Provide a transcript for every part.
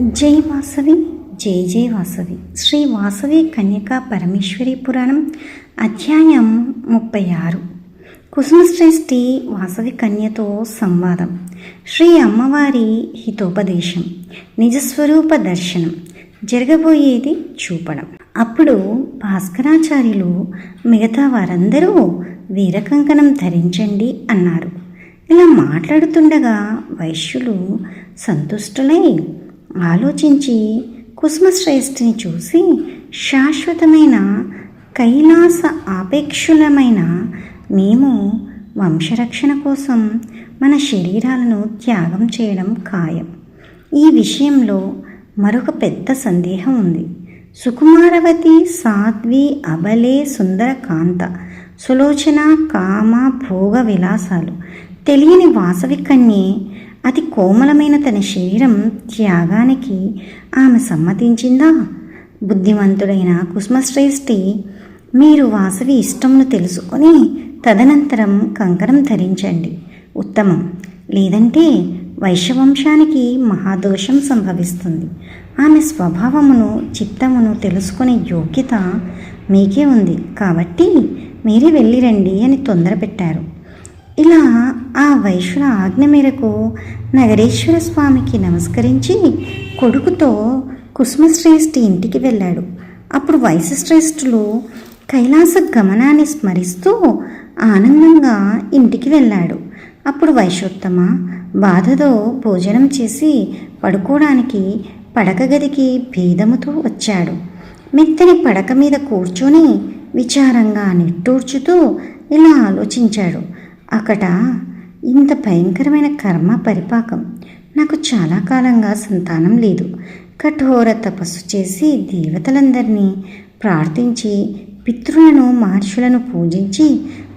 జై వాసవి జై జై వాసవి శ్రీ వాసవి కన్యకా పరమేశ్వరి పురాణం అధ్యాయం ముప్పై ఆరు కుసుమశ్రేష్ఠి వాసవి కన్యతో సంవాదం శ్రీ అమ్మవారి హితోపదేశం నిజస్వరూప దర్శనం జరగబోయేది చూపడం. అప్పుడు భాస్కరాచార్యులు మిగతా వారందరూ వీరకంకణం ధరించండి అన్నారు. ఇలా మాట్లాడుతుండగా వైశ్యులు సంతుష్టులై ఆలోచించి కుసుమశ్రేష్ఠిని చూసి శాశ్వతమైన కైలాస ఆపేక్షులమైన మేము వంశరక్షణ కోసం మన శరీరాలను త్యాగం చేయడం ఖాయం. ఈ విషయంలో మరొక పెద్ద సందేహం ఉంది. సుకుమారవతి సాధ్వి అబలే సుందర కాంత సులోచన కామ భోగ విలాసాలు తెలియని వాసవి కన్యే అతి కోమలమైన తన శరీరం త్యాగానికి ఆమె సమ్మతించిందా? బుద్ధిమంతుడైన కుసుమశ్రేష్ఠి మీరు వాసవి ఇష్టమును తెలుసుకొని తదనంతరం కంకణం ధరించండి. ఉత్తమం. లేదంటే వైశ్యవంశానికి మహాదోషం సంభవిస్తుంది. ఆమె స్వభావమును చిత్తమును తెలుసుకునే యోగ్యత మీకే ఉంది. కాబట్టి మీరే వెళ్ళిరండి అని తొందర పెట్టారు ఇలా ఆ వైశ్యుల ఆజ్ఞ మేరకు నగరేశ్వర స్వామికి నమస్కరించి కొడుకుతో కుసుమశ్రేష్ఠి ఇంటికి వెళ్ళాడు. అప్పుడు వైశశ్రేష్ఠులు కైలాస గమనాన్ని స్మరిస్తూ ఆనందంగా ఇంటికి వెళ్ళాడు. అప్పుడు వైశోత్తమ బాధతో భోజనం చేసి పడుకోవడానికి పడక గదికి భేదముతో వచ్చాడు. మెత్తని పడక మీద కూర్చొని విచారంగా నిట్టూర్చుతూ ఇలా ఆలోచించాడు. అక్కడ ఇంత భయంకరమైన కర్మ పరిపాకం. నాకు చాలా కాలంగా సంతానం లేదు. కఠోర తపస్సు చేసి దేవతలందరినీ ప్రార్థించి పితృలను మహర్షులను పూజించి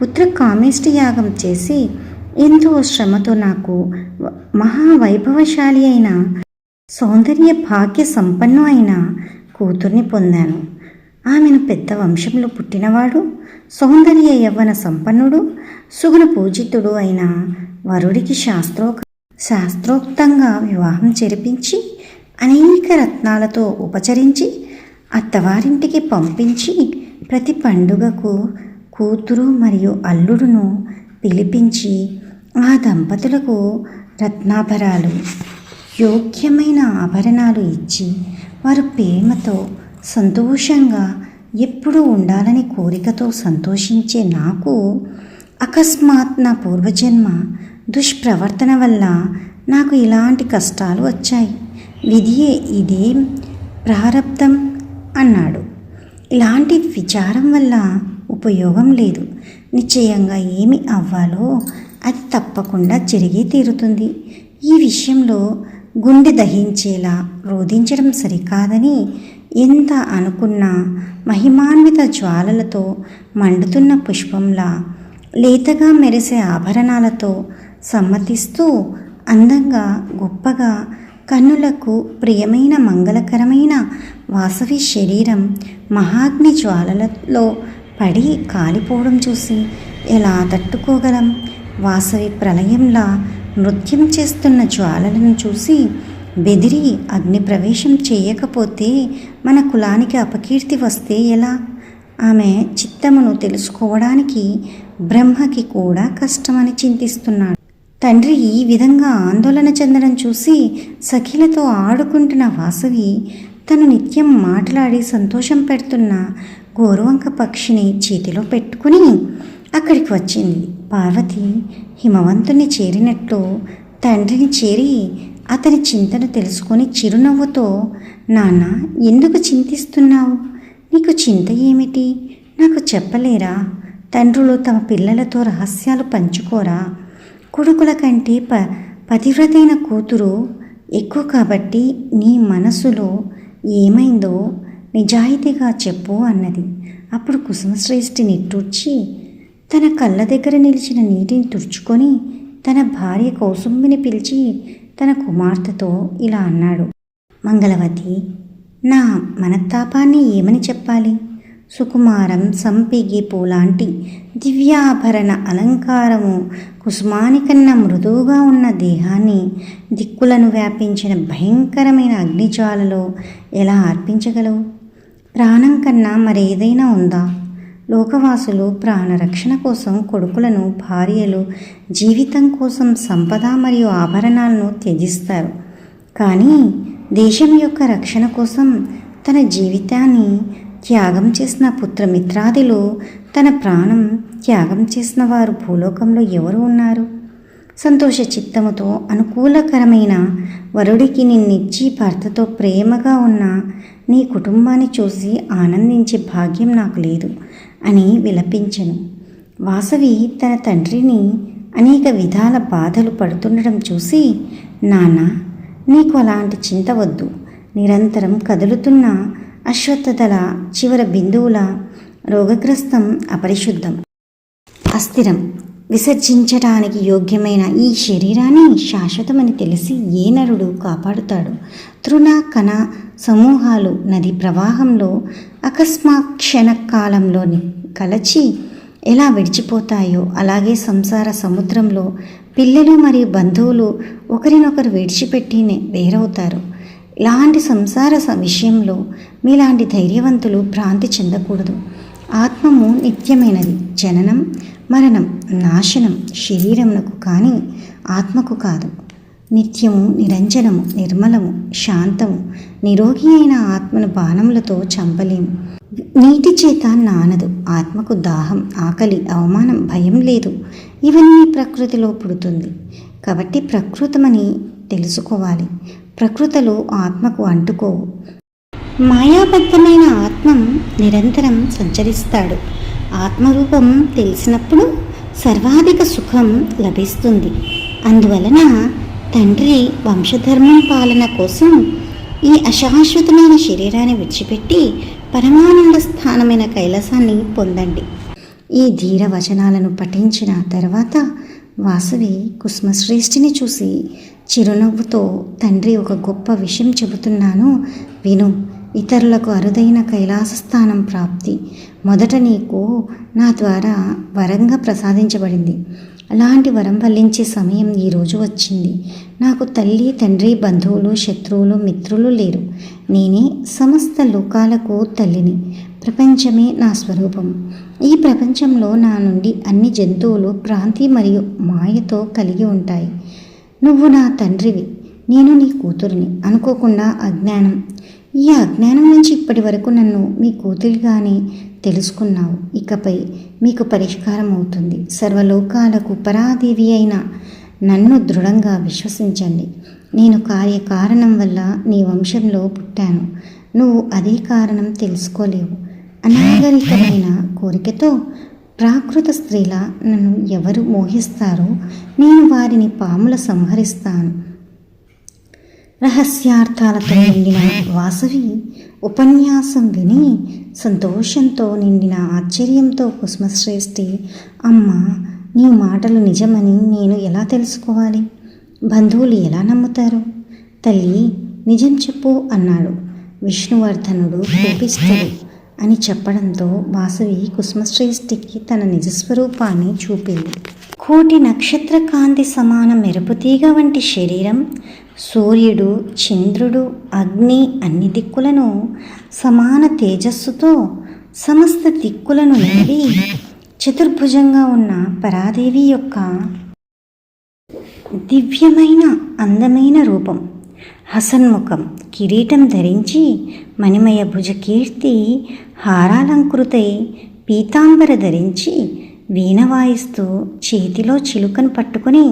పుత్ర కామేష్టి యాగం చేసి ఎంతో శ్రమతో నాకు మహావైభవశాలి అయిన సౌందర్య భాగ్య సంపన్నం అయిన కూతుర్ని పొందాను. ఆమెను పెద్ద వంశంలో పుట్టినవాడు సౌందర్య యవ్వన సంపన్నుడు సుగుణ పూజితుడు అయిన వరుడికి శాస్త్రో శాస్త్రోక్తంగా వివాహం జరిపించి అనేక రత్నాలతో ఉపచరించి అత్తవారింటికి పంపించి ప్రతి పండుగకు కూతురు మరియు అల్లుడును పిలిపించి ఆ దంపతులకు రత్నాభరాలు యోగ్యమైన ఆభరణాలు ఇచ్చి వారు ప్రేమతో సంతోషంగా ఎప్పుడూ ఉండాలని కోరికతో సంతోషించే నాకు అకస్మాత్ నా పూర్వజన్మ దుష్ప్రవర్తన వల్ల నాకు ఇలాంటి కష్టాలు వచ్చాయి. విధియే ఇదేం ప్రారబ్ధం అన్నాడు. ఇలాంటి విచారం వల్ల ఉపయోగం లేదు. నిశ్చయంగా ఏమి అవ్వాలో అది తప్పకుండా జరిగే తీరుతుంది. ఈ విషయంలో గుండె దహించేలా రోధించడం సరికాదని ఎంత అనుకున్నా మహిమాన్విత జ్వాలలతో మండుతున్న పుష్పంలా లేతగా మెరిసే ఆభరణాలతో సమ్మతిస్తూ అందంగా గొప్పగా కన్నులకు ప్రియమైన మంగళకరమైన వాసవి శరీరం మహాగ్ని జ్వాలలలో పడి కాలిపోవడం చూసి ఎలా తట్టుకోగలం? వాసవి ప్రళయంలా నృత్యం చేస్తున్న జ్వాలలను చూసి బెదిరి అగ్నిప్రవేశం చేయకపోతే మన కులానికి అపకీర్తి వస్తే ఎలా? ఆమె చిత్తమును తెలుసుకోవడానికి బ్రహ్మకి కూడా కష్టమని చింతిస్తున్నాడు. తండ్రి ఈ విధంగా ఆందోళన చెందడం చూసి సఖిలతో ఆడుకుంటున్న వాసవి తను నిత్యం మాట్లాడి సంతోషం పెడుతున్న గోరువంక పక్షిని చేతిలో పెట్టుకుని అక్కడికి వచ్చింది. పార్వతి హిమవంతుని చేరినట్లు తండ్రిని చేరి అతని చింతను తెలుసుకొని చిరునవ్వుతో నాన్న ఎందుకు చింతిస్తున్నావు? నీకు చింత ఏమిటి? నాకు చెప్పలేరా? తండ్రులు తమ పిల్లలతో రహస్యాలు పంచుకోరా? కొడుకుల కంటే ప పతివ్రతైన కూతురు ఎక్కువ కాబట్టి నీ మనసులో ఏమైందో నిజాయితీగా చెప్పు అన్నది. అప్పుడు కుసుమశ్రేష్ఠి నిట్టూర్చి తన కళ్ళ దగ్గర నిలిచిన నీటిని తుడుచుకొని తన భార్య కౌసుంబిని పిలిచి తన కుమార్తెతో ఇలా అన్నాడు. మంగళవతి నా మనస్తాపాన్ని ఏమని చెప్పాలి? సుకుమారం సంపిగి పూలాంటి దివ్యాభరణ అలంకారము కుసుమాని కన్నా మృదువుగా ఉన్న దేహాన్ని దిక్కులను వ్యాపించిన భయంకరమైన అగ్నిజ్వాలలో ఎలా అర్పించగలవు? ప్రాణం కన్నా మరేదైనా ఉందా? లోకవాసులు ప్రాణరక్షణ కోసం కొడుకులను భార్యలు జీవితం కోసం సంపద మరియు ఆభరణాలను త్యజిస్తారు. కానీ దేశం యొక్క రక్షణ కోసం తన జీవితాన్ని త్యాగం చేసిన పుత్రమిత్రాదిలో తన ప్రాణం త్యాగం చేసిన వారు భూలోకంలో ఎవరు ఉన్నారు? సంతోష చిత్తముతో అనుకూలకరమైన వరుడికి నిన్నిచ్చి భర్తతో ప్రేమగా ఉన్న నీ కుటుంబాన్ని చూసి ఆనందించే భాగ్యం నాకు లేదు. అని విలపించెను. వాసవి తన తండ్రిని అనేక విధాల బాధలు పడుతుండడం చూసి నాన్న నీకు అలాంటి చింత వద్దు. నిరంతరం కదులుతున్న అశ్వత్థదల చివర బిందువుల రోగగ్రస్తం అపరిశుద్ధం. అస్థిరం. విసర్జించటానికి యోగ్యమైన ఈ శరీరాన్ని శాశ్వతమని తెలిసి ఏ నరుడు కాపాడుతాడు? తృణ కణ సమూహాలు నది ప్రవాహంలో అకస్మాత్ క్షణకాలంలోని కలచి ఎలా విడిచిపోతాయో అలాగే సంసార సముద్రంలో పిల్లలు మరియు బంధువులు ఒకరినొకరు విడిచిపెట్టినే వేరవుతారు. ఇలాంటి సంసార స- విషయంలో మీలాంటి ధైర్యవంతులు భ్రాంతి చెందకూడదు. ఆత్మము నిత్యమైనది. జననం మరణం నాశనం శరీరమునకు కానీ ఆత్మకు కాదు. నిత్యము నిరంజనము నిర్మలము శాంతము నిరోగి అయిన ఆత్మను బాణములతో చంపలేము. నీటి చేత నానదు ఆత్మకు దాహం ఆకలి అవమానం భయం లేదు. ఇవన్నీ ప్రకృతిలో పుడుతుంది. కాబట్టి ప్రకృతమని తెలుసుకోవాలి. ప్రకృతిలో ఆత్మకు అంటుకోవు. మాయాబద్ధమైన ఆత్మ నిరంతరం సంచరిస్తాడు. ఆత్మరూపం తెలిసినప్పుడు సర్వాధిక సుఖం లభిస్తుంది. అందువలన తండ్రి వంశధర్మం పాలన కోసం ఈ అశాశ్వతమైన శరీరాన్ని విడిచిపెట్టి పరమానంద స్థానమైన కైలాసాన్ని పొందండి. ఈ ధీర వచనాలను పఠించిన తర్వాత వాసవి కుస్మశ్రేష్ఠిని చూసి చిరునవ్వుతో తండ్రి ఒక గొప్ప విషయం చెబుతున్నాను. విను. ఇతరులకు అరుదైన కైలాస స్థానం ప్రాప్తి. మొదట నీకు నా ద్వారా వరంగా ప్రసాదించబడింది. అలాంటి వరం వల్లించే సమయం ఈరోజు వచ్చింది. నాకు తల్లి తండ్రి బంధువులు శత్రువులు మిత్రులు లేరు. నేనే సమస్త లోకాలకు తల్లిని. ప్రపంచమే నా స్వరూపం. ఈ ప్రపంచంలో నా నుండి అన్ని జంతువులు ప్రాంతి మరియు మాయతో కలిగి ఉంటాయి. నువ్వు నా తండ్రివి. నేను నీ కూతురిని. అనుకోకుండా అజ్ఞానం. ఈ అజ్ఞానం నుంచి ఇప్పటి వరకు నన్ను మీ కూతురిగానే తెలుసుకున్నావు. ఇకపై మీకు పరిష్కారం అవుతుంది. సర్వలోకాలకు పరాదేవి అయిన నన్ను దృఢంగా విశ్వసించండి. నేను కార్య కారణం వల్ల నీ వంశంలో పుట్టాను. నువ్వు అదే కారణం తెలుసుకోలేవు. అనాగరికమైన కోరికతో ప్రాకృత స్త్రీల నన్ను ఎవరు మోహిస్తారో నేను వారిని పాముల సంహరిస్తాను. రహస్యార్థాలతో నిండిన వాసవి ఉపన్యాసం విని సంతోషంతో నిండిన ఆశ్చర్యంతో కుసుమశ్రేష్ఠి అమ్మ నీ మాటలు నిజమని నేను ఎలా తెలుసుకోవాలి? బంధువులు ఎలా నమ్ముతారు? తల్లి నిజం చెప్పు అన్నాడు. విష్ణువర్ధనుడు కోపిస్తుడు అని చెప్పడంతో వాసవి కుసుమశ్రేష్ఠికి తన నిజస్వరూపాన్ని చూపింది. కోటి నక్షత్ర కాంతి సమాన మెరుపుతీగ వంటి శరీరం సూర్యుడు చంద్రుడు అగ్ని అన్ని దిక్కులను సమాన తేజస్సుతో సమస్త దిక్కులను నిండి చతుర్భుజంగా ఉన్న పరాదేవి యొక్క దివ్యమైన అందమైన రూపం హసన్ముఖం కిరీటం ధరించి మణిమయ భుజకీర్తి హారాలంకృతై పీతాంబర ధరించి వీణ వాయిస్తూ చేతిలో చిలుకను పట్టుకొని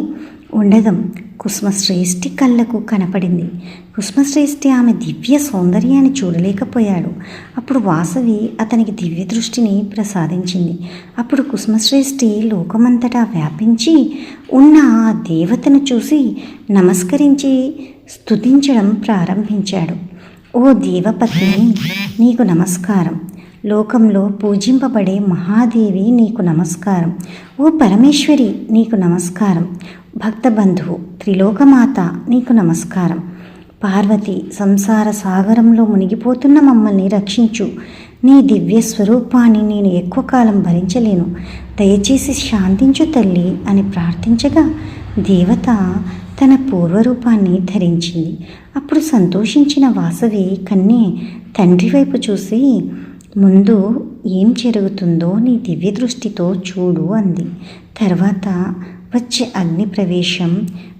ఉండదం. కుస్మశ్రేష్ఠి కళ్ళకు కనపడింది. కుస్మశ్రేష్ఠి ఆమె దివ్య సౌందర్యాన్ని చూడలేకపోయాడు. అప్పుడు వాసవి అతనికి దివ్య దృష్టిని ప్రసాదించింది. అప్పుడు కుసుమశ్రేష్ఠి లోకమంతటా వ్యాపించి ఉన్న ఆ దేవతను చూసి నమస్కరించి స్తుతించడం ప్రారంభించాడు. ఓ దేవపత్ని నీకు నమస్కారం. లోకంలో పూజింపబడే మహాదేవి నీకు నమస్కారం. ఓ పరమేశ్వరి నీకు నమస్కారం. భక్తబంధువు త్రిలోకమాత నీకు నమస్కారం. పార్వతి సంసార సాగరంలో మునిగిపోతున్న మమ్మల్ని రక్షించు. నీ దివ్య స్వరూపాన్ని నేను ఎక్కువ కాలం భరించలేను. దయచేసి శాంతించు తల్లి అని ప్రార్థించగా దేవత తన పూర్వరూపాన్ని ధరించింది. అప్పుడు సంతోషించిన వాసవి కన్నే తండ్రి వైపు చూసి ముందు ఏం జరుగుతుందో నీ దివ్య దృష్టితో చూడు అంది. తర్వాత వచ్చే అగ్ని ప్రవేశం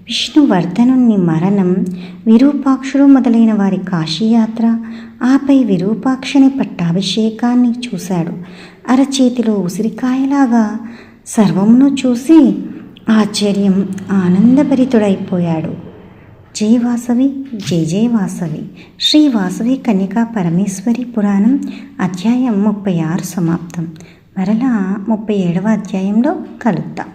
విష్ణువర్ధనుని మరణం విరూపాక్షుడు మొదలైన వారి కాశీయాత్ర ఆపై విరూపాక్షని పట్టాభిషేకాన్ని చూశాడు. అరచేతిలో ఉసిరికాయలాగా సర్వమును చూసి ఆశ్చర్యం ఆనందభరితుడైపోయాడు. జై వాసవి జై జై వాసవి. శ్రీ వాసవి కన్యకా పరమేశ్వరి పురాణం అధ్యాయం ముప్పై ఆరు సమాప్తం. మరలా ముప్పై ఏడవ అధ్యాయంలో కలుద్దాం.